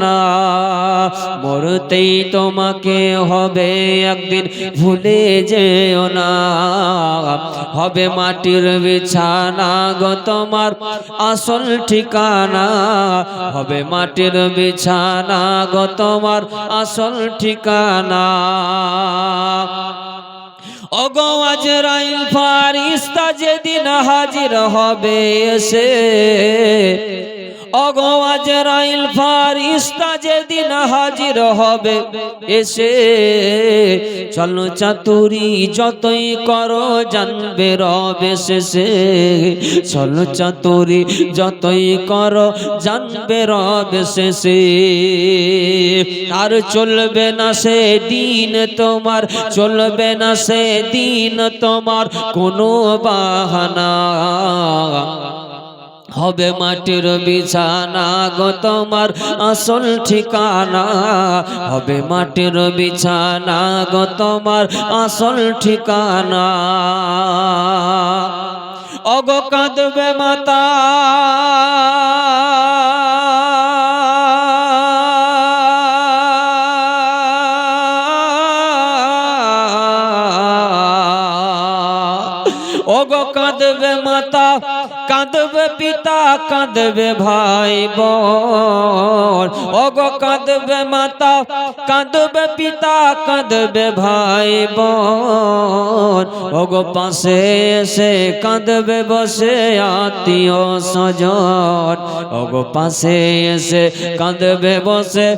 না। মরতেই তোমাকে হবে একদিন, ভুলে যেও না। হবে মাটির বিছানা গো তোমার আসল ঠিকানা। হবে মাটির বিছানা গো তোমার আসল ঠিকানা। ওগো আজরাইল ফারিস্তা যেদিন হাজির হবে এসে ওগো আজরাইল ফারিস্তা যেদিন হাজির হবে, এসে চলো চাতুরি যতই করো, জানবে রবে শেষে। চলো চাতুরি যতই করো, জানবে রবে শেষে। আর চলবে না সে দিন তোমার, চলবে না সে দিন তোমার কোনো বাহানা। হবে মাটির বিছানা গো তোমার আসল ঠিকানা। হবে মাটির বিছানা গো তোমার আসল ঠিকানা। অগ কাঁদবে মাতা। ওগো কাঁদবে মাতা। কাঁদবে পিতা, কাঁদবে ভাই বোন। ওগো, কাঁদবে মাতা, কাঁদবে পিতা, কাঁদবে ভাই বোন। ওগো, পাশে এসে কাঁদবে, বসে আত্মীয় স্বজন। ওগো, পাশে এসে কাঁদবে, বসে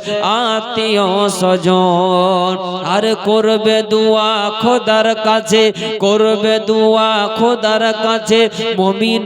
আত্মীয় স্বজন। আর করবে দুয়া খোদার কাছে, করবে দুয়া খোদার কাছে, মমিন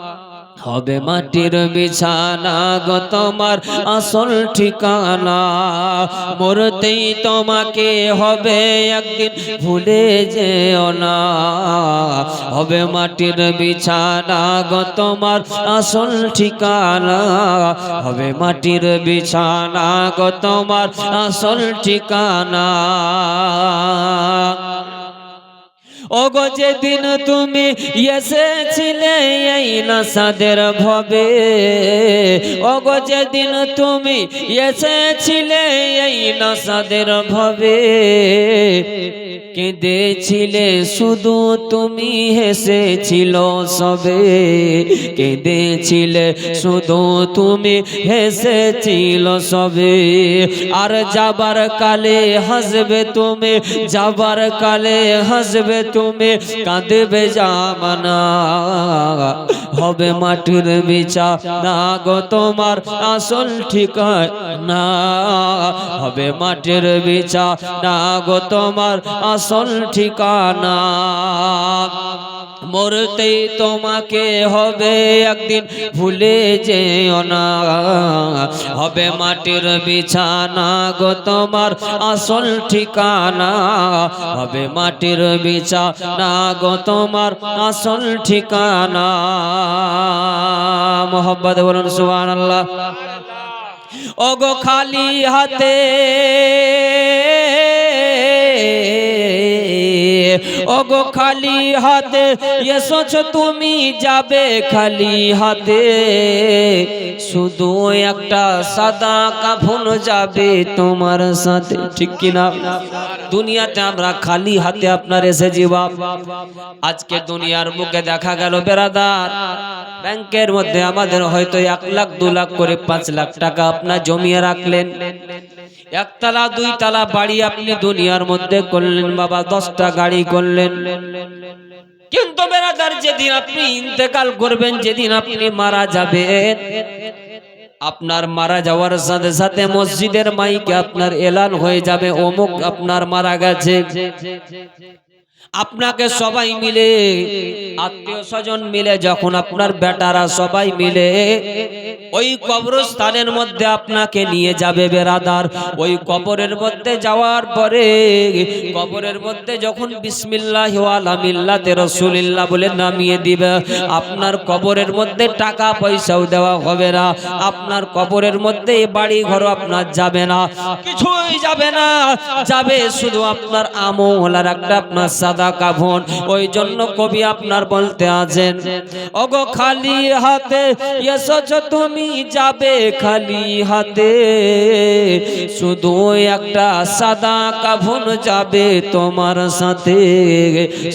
হবে মাটির বিছানা গো তোমার আসল ঠিকানা। মরতেই তোমাকে হবে একদিন ভুলে যেও না। হবে মাটির বিছানা গো তোমার আসল ঠিকানা। হবে মাটির বিছানা গো তোমার আসল ঠিকানা। ওগো যেদিন তুমি এসেছিলে এই নাসাদের ভবে ওগো যেদিন তুমি এসেছিলে এই নাসাদের ভবে কেঁদেছিলে শুধু তুমি হেসেছিল সবে। কেঁদেছিলে শুধু তুমি হেসেছিল সবে। আর যাবার কালে হাসবে তুমি, যাবার কালে হাসবে তুমি, কাঁদবে জামানা। হবে মাটির বিচা না গো তোমার আসল ঠিকানা। হবে মাটির বিচা। না গো তোমার আসল ঠিকানা। মরতেই তোমাকে হবে একদিন ভুলে যেও না। হবে মাটির বিছানা গো তোমার আসল ঠিকানা। হবে মাটির বিছানা গো তোমার আসল ঠিকানা। মোহব্বত বলুন সুবহান আল্লাহ ওগো খালি হাতে। ওগো খালি হাতে, এসেছ তুমি যাবে খালি হাতে। শুধু একটা সাদা কাফন যাবে তোমার সাথে, ঠিক কিনা? দুনিয়াতে আমরা খালি হাতে আপনার এসেছি বাপ। আজকে দুনিয়ার মুখে দেখা গেল বেরাদার। ব্যাংকের মধ্যে আমাদের হয়তো এক লাখ, দু লাখ করে পাঁচ লাখ টাকা আপনার জমিয়ে রাখলেন। একতলা দুই তালা বাড়ি আপনি দুনিয়ার মধ্যে করলেন, বাবা, দশটা গাড়ি করলেন। কিন্তু বেরাদার যেদিন আপনি ইন্তেকাল করবেন, যেদিন আপনি মারা যাবেন, আপনার মারা যাওয়ার সাথে সাথে মসজিদের মাইকে আপনার এলান হয়ে যাবে, অমুক আপনার মারা গেছে। আপনাকে সবাই মিলে, আত্মীয় স্বজন মিলে, যখন আপনার বেটারা সবাই মিলে, ওই কবরস্থানের মধ্যে আপনাকে নিয়ে যাবে বেরাদার। ওই কবরের মধ্যে যাওয়ার পরে, কবরের মধ্যে যখন বিসমিল্লাহ আলামিল্লাতে রসুলিল্লাহ বলে নামিয়ে দিবে, আপনার কবরের মধ্যে টাকা পয়সাও দেওয়া হবে না। আপনার কবরের মধ্যে বাড়ি ঘর আপনার যাবে না। কিছুই যাবে না। যাবে শুধু আপনার আমল একটা আপনার সাদা কাফন ওই জন্য কবি আপনার বলতে আছেন, ওগো খালি হাতে এসেছ তুমি যাবে খালি হাতে। শুধু একটা সাদা কাফন যাবে তোমার সাথে।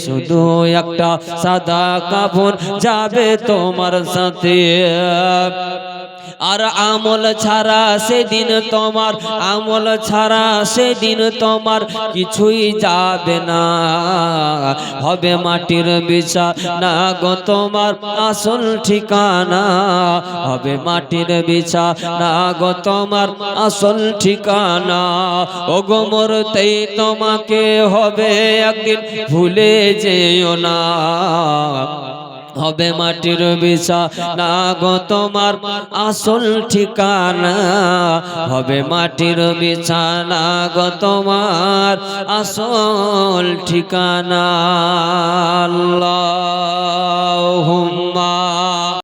শুধু একটা সাদা কাফন যাবে তোমার সাথে। আর আমল ছাড়া সেদিন তোমার, আমল ছাড়া সেদিন তোমার কিছুই যাবে না। হবে মাটির বিছা, না গো তোমার আসল ঠিকানা। হবে মাটির বিছা, না গো তোমার আসল ঠিকানা। ও গো মরতেই তোমাকে হবে একদিন ভুলে যেও না। হবে মাটির বিছা না গো তোমার আসল ঠিকানা। হবে মাটির বিছানা গো তোমার আসল ঠিকানা। আল্লাহ